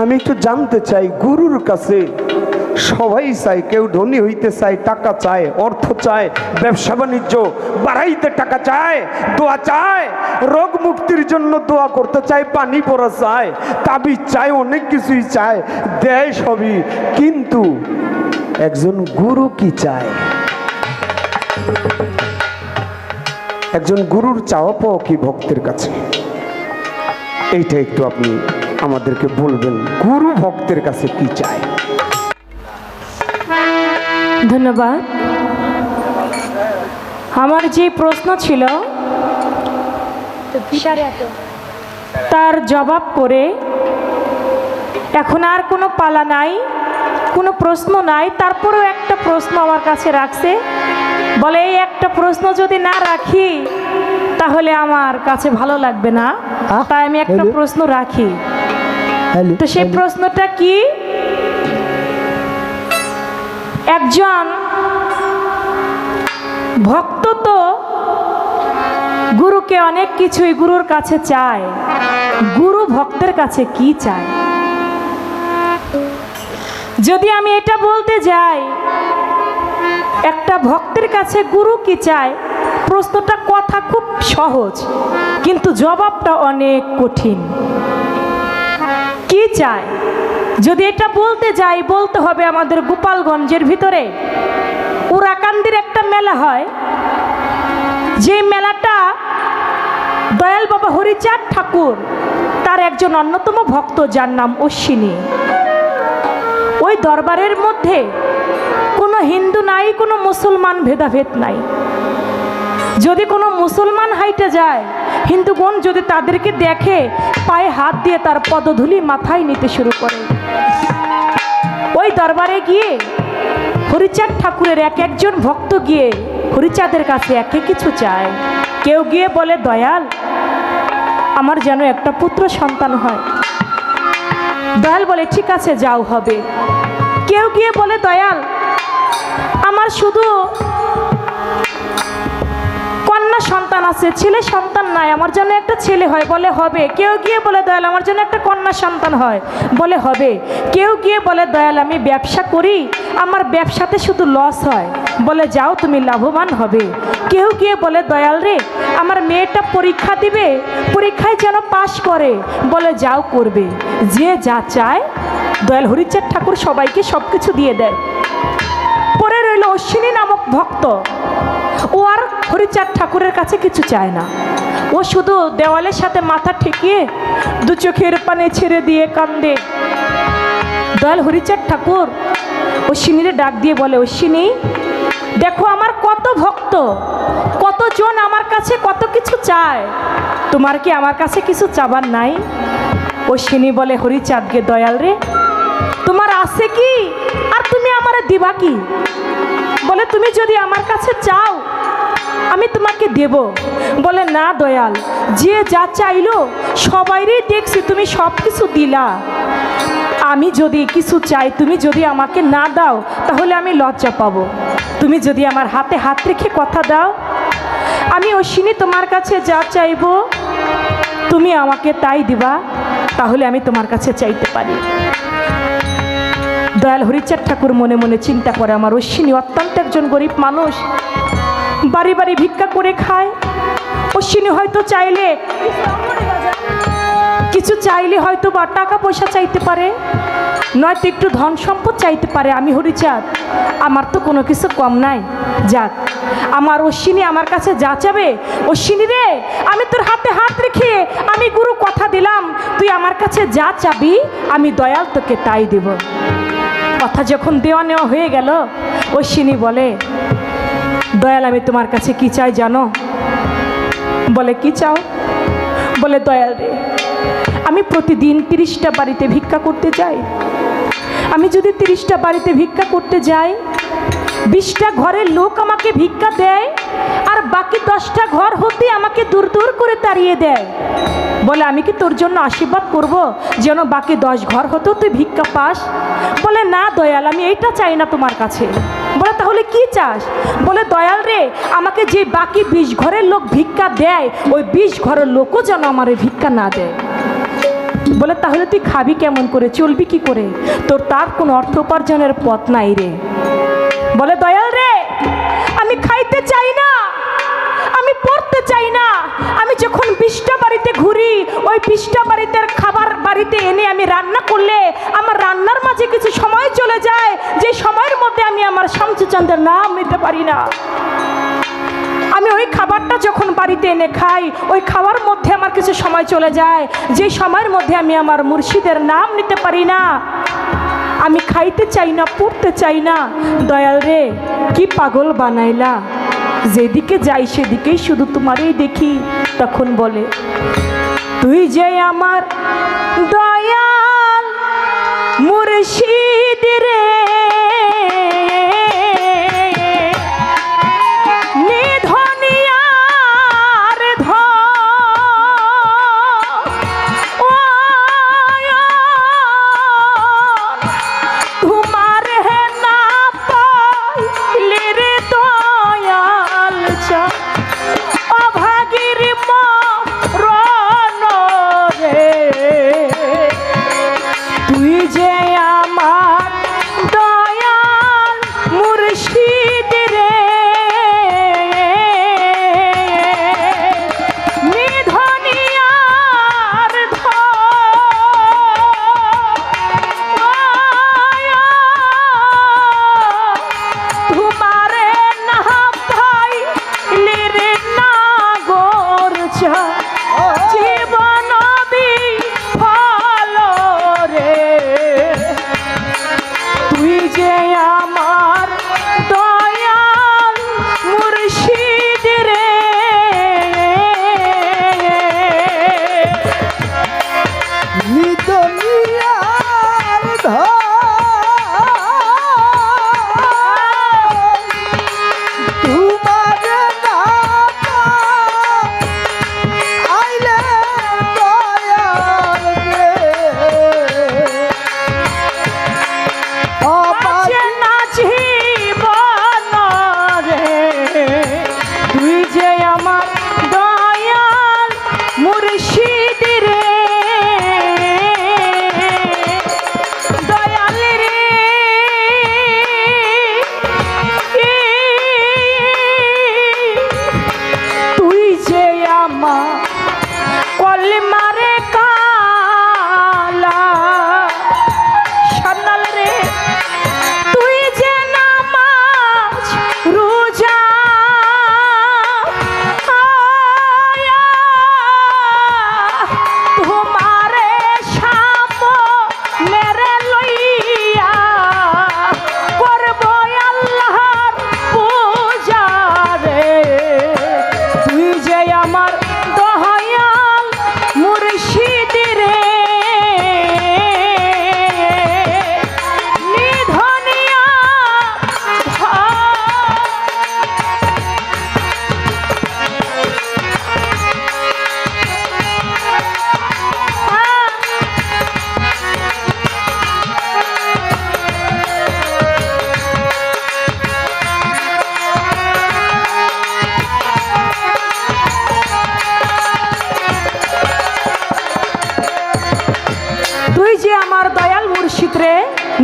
আমি একটু জানতে চাই, গুরুর কাছে সবাই চায়, কেউ ধনী হইতে চায়, টাকা চায়, অর্থ চায়, ব্যবসা বাণিজ্য বাড়াইতে টাকা চায়, দোয়া চায়, রোগ মুক্তির জন্য দোয়া করতে চায়, পানি পড়া চায় তাবি চায়, অনেক কিছুই চায়, দেয় সবই, কিন্তু একজন গুরু কি চায়? একজন গুরুর চাওয়া পাওয়া কি ভক্তের কাছে? এইটা একটু আপনি আমাদেরকে বলবেন গুরু ভক্তের কাছে কি চায়? ধন্যবাদ। আমার যে প্রশ্ন ছিল তার জবাব করে এখন আর কোনো পালা নাই কোনো প্রশ্ন নাই তারপরেও একটা প্রশ্ন আমার কাছে রাখছে। বলে এই একটা প্রশ্ন যদি না রাখি তাহলে আমার কাছে ভালো লাগবে না। তাই আমি একটা প্রশ্ন রাখি। তো সেই প্রশ্নটা কি? একজন ভক্ত তো গুরুকে অনেক কিছুই গুরুর কাছে চায়। গুরু ভক্তের কাছে কি চায়? যদি আমি এটা বলতে যাই, একটা ভক্তের কাছে গুরু কি চায়? প্রশ্নটা কথা খুব সহজ, কিন্তু জবাবটা অনেক কঠিন। কি চায়? যদি এটা বলতে যাই, বলতে হবে আমাদের গোপালগঞ্জের ভিতরে। উরাকান্দির একটা মেলা হয়। যে মেলাটা দয়াল বাবা হরিচাঁদ ঠাকুর, তার একজন অন্যতম ভক্ত, যার নাম অশ্বিনী। ওই দরবারের মধ্যে কোনো হিন্দু নাই, কোনো মুসলমান ভেদাভেদ নাই। যদি কোনো মুসলমান হাইটে যায় হিন্দুগণ যদি তাদেরকে দেখে, পায়ে হাত দিয়ে তার পদধূলি মাথায় নিতে শুরু করে। ওই দরবারে গিয়ে হরিচাঁদ ঠাকুরের এক একজন ভক্ত গিয়ে হরিচাঁদের কাছে একে কিছু চায়। কেউ গিয়ে বলে, দয়াল, আমার যেন একটা পুত্র সন্তান হয়। দয়াল বলে, ঠিক আছে, যাও হবে। কেউ গিয়ে বলে, দয়াল, আমার শুধু আছে, ছেলে সন্তান নাই, আমার জন্য একটা ছেলে হয়, বলে হবে। কেউ গিয়ে বলে, দয়াল, আমার জন্য একটা কন্যা সন্তান হয়। বলে হবে। কেউ গিয়ে বলে, দয়াল, আমি ব্যবসা করি, আমার ব্যবসাতে শুধু লস হয়। বলে, যাও, তুমি লাভবান হবে। কেউ গিয়ে বলে, দয়াল রে, আমার মেয়েটা পরীক্ষা দিবে, পরীক্ষায় যেন পাশ করে। বলে, যাও, করবে। যে যা চায়, দয়াল হরিচাঁদ ঠাকুর সবাইকে সব কিছু দিয়ে দেয়। পরে রইল অশ্বিনী নামক ভক্ত। ও আর হরিচাঁদ ঠাকুরের কাছে কিছু চায় না। ও শুধু দেওয়ালের সাথে মাথা ঠেকিয়ে দু চোখের পানে ছেড়ে দিয়ে কান্দে। দয়াল হরিচাঁদ ঠাকুর ও অশ্বিনীরে ডাক দিয়ে বলে ও অশ্বিনী, দেখো আমার কত ভক্ত, কতজন আমার কাছে কত কিছু চায়। তোমার কি আমার কাছে কিছু চাবার নাই? ও অশ্বিনী বলে, হরিচাঁদকে দয়াল রে, তোমার আছে কি? তুমি আমার দিবা কি? বলে, তুমি যদি আমার কাছে চাও, আমি তোমাকে দেব। বলে, না দয়াল, যে যা চাইলো সবাইরই দেখছি, তুমি সব কিছু দিলা। আমি যদি কিছু চাই, তুমি যদি আমাকে না দাও, তাহলে আমি লজ্জা পাবো। তুমি যদি আমার হাতে হাত রেখে কথা দাও, আমি অশ্বিনী তোমার কাছে যা চাইব, তুমি আমাকে তাই দিবা, তাহলে আমি তোমার কাছে চাইতে পারি। দয়াল হরিচাঁদ ঠাকুর মনে মনে চিন্তা করে, আমার অশ্বিনী অত্যন্ত একজন গরিব মানুষ। বাড়ি বাড়ি ভিক্ষা করে খায়। অশ্বিনী হয়তো চাইলে কিছু চাইলে হয়তো বা টাকা পয়সা চাইতে পারে, নয়তো একটু ধন সম্পদ চাইতে পারে। আমি হরিচাঁদ, আমার তো কোনো কিছু কম নাই। যাক, আমার অশ্বিনী আমার কাছে যা চাবে, অশ্বিনী রে, আমি তোর হাতে হাত রেখে আমি গুরু কথা দিলাম। তুই আমার কাছে যা চাবি, আমি দয়াল তোকে তাই দেব। কথা যখন দেওয়া নেওয়া হয়ে গেল অশ্বিনী বলে, দয়াল, আমি তোমার কাছে কি চাই জানো? বলে, কি চাও? বলে, দয়াল রে, আমি প্রতিদিন তিরিশটা বাড়িতে ভিক্ষা করতে চাই আমি যদি তিরিশটা বাড়িতে ভিক্ষা করতে যাই বিশটা ঘরের লোক আমাকে ভিক্ষা দেয় আর বাকি দশটা ঘর হতে আমাকে দূর দূর করে তাড়িয়ে দেয়। বলে, আমি কি তোর জন্য আশীর্বাদ করব যেন বাকি দশ ঘর হতেও তুই ভিক্ষা পাস? বলে, না দয়াল, আমি এইটা চাই না তোমার কাছে। বলে, তাহলে কি চাস? বলে, দয়াল রে, আমাকে যে বাকি বিশ ঘরের লোক ভিক্ষা দেয়, ওই বিশ ঘরের লোকও যেন আমার ভিক্ষা না দেয়। বলে, তাহলে তুই খাবি কেমন করে? চলবি কি করে? তোর তার কোনো অর্থ উপার্জনের পথ নাই রে। বলে, দয়াল রে, আমি খাইতে চাই না, আমি পড়তে চাই না। আমি যখন বিশটা বাড়িতে ঘুরি, ওই বিশটা বাড়িতে খাবার বাড়িতে এনে আমি রান্না করলে আমার রান্নার মাঝে কিছু সময় চলে যায়, যে সময়ের মধ্যে আমি আমার শামসুচন্দ্রের নাম নিতে পারি না। আমি ওই খাবারটা যখন বাড়িতে এনে খাই, ওই খাওয়ার মধ্যে আমার কিছু সময় চলে যায়, যে সময়ের মধ্যে আমি আমার মুর্শিদের নাম নিতে পারি না। আমি খাইতে চাই না, পড়তে চাই না। দয়াল রে, কি পাগল বানাইলা? যেদিকে যাই সেদিকেই শুধু তোমারই দেখি, তখন বলে, তুই যে আমার দয়াল মুর্শিদ রে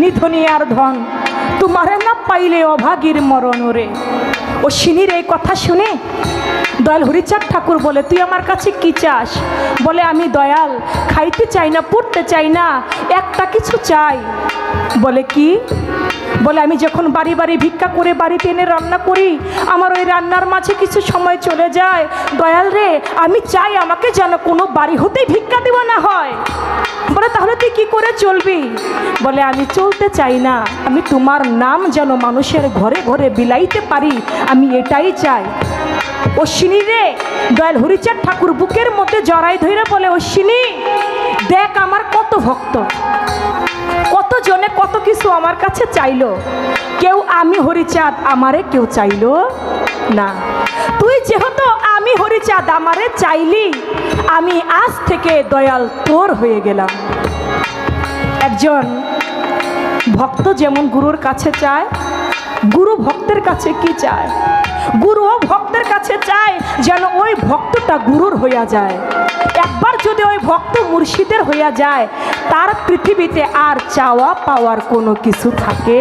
রে আর ধন। তোমারে না পাইলে অভাগীর মরণ রে ও সিনির এই কথা শুনে দয়াল হরিচাঁদ ঠাকুর বলে, তুই আমার কাছে কি চাস? বলে, আমি দয়াল, খাইতে চাই না, পড়তে চাই না, একটা কিছু চাই। বলে, কি? বলে, আমি যখন বাড়ি বাড়ি ভিক্ষা করে বাড়িতে এনে রান্না করি, আমার ওই রান্নার মাঝে কিছু সময় চলে যায়। দয়াল রে, আমি চাই আমাকে যেন কোনো বাড়ি হতেই ভিক্ষা দেওয়া না হয়। বলে, তাহলে তুই কী করে চলবি? বলে, আমি চলতে চাই না। আমি তোমার নাম যেন মানুষের ঘরে ঘরে বিলাইতে পারি। আমি এটাই চাই। অশ্বিনী রে, দয়াল হরিচাঁদ ঠাকুর বুকের মধ্যে জড়াই ধরে বলে, অশ্বিনী, দেখ আমার কত ভক্ত। কত জনে কত কিছু আমার কাছে চাইলো? কেউ আমি হরিচাঁদ, আমারে কেউ চাইলো না। তুই যেহেতু আমি হরিচাঁদ, আমারে চাইলি, আমি আজ থেকে দয়াল তোর হয়ে গেলাম। একজন ভক্ত যেমন গুরুর কাছে চায়, গুরু ভক্তের কাছে কি চায়? গুরু গুরুও ভক্তের কাছে চায় যেন ওই ভক্তটা গুরুর হইয়া যায়। একবার যদি ওই ভক্ত মুর্শিদের হইয়া যায়, তার পৃথিবীতে আর চাওয়া পাওয়ার কোনো কিছু থাকে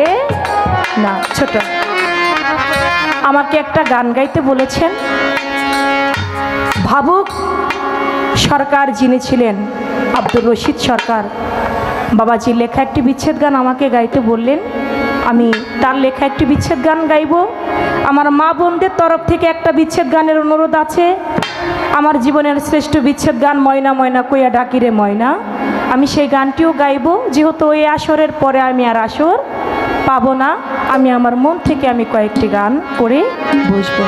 না। ছোট, আমাকে একটা গান গাইতে বলেছেন। ভাবুক সরকার যিনি ছিলেন, আব্দুর রশিদ সরকার। বাবাজি লেখা একটি বিচ্ছেদ গান আমাকে গাইতে বললেন। আমি তার লেখা একটি বিচ্ছেদ গান গাইব। আমার মা বোনদের তরফ থেকে একটা বিচ্ছেদ গানের অনুরোধ আছে। আমার জীবনের শ্রেষ্ঠ বিচ্ছেদ গান, ময়না ময়না কইয়া ডাকিরে ময়না। আমি সেই গানটিও গাইব, যেহেতু ওই আসরের পরে আমি আর আসর পাবো না। আমি আমার মন থেকে আমি কয়েকটি গান করে বসবো।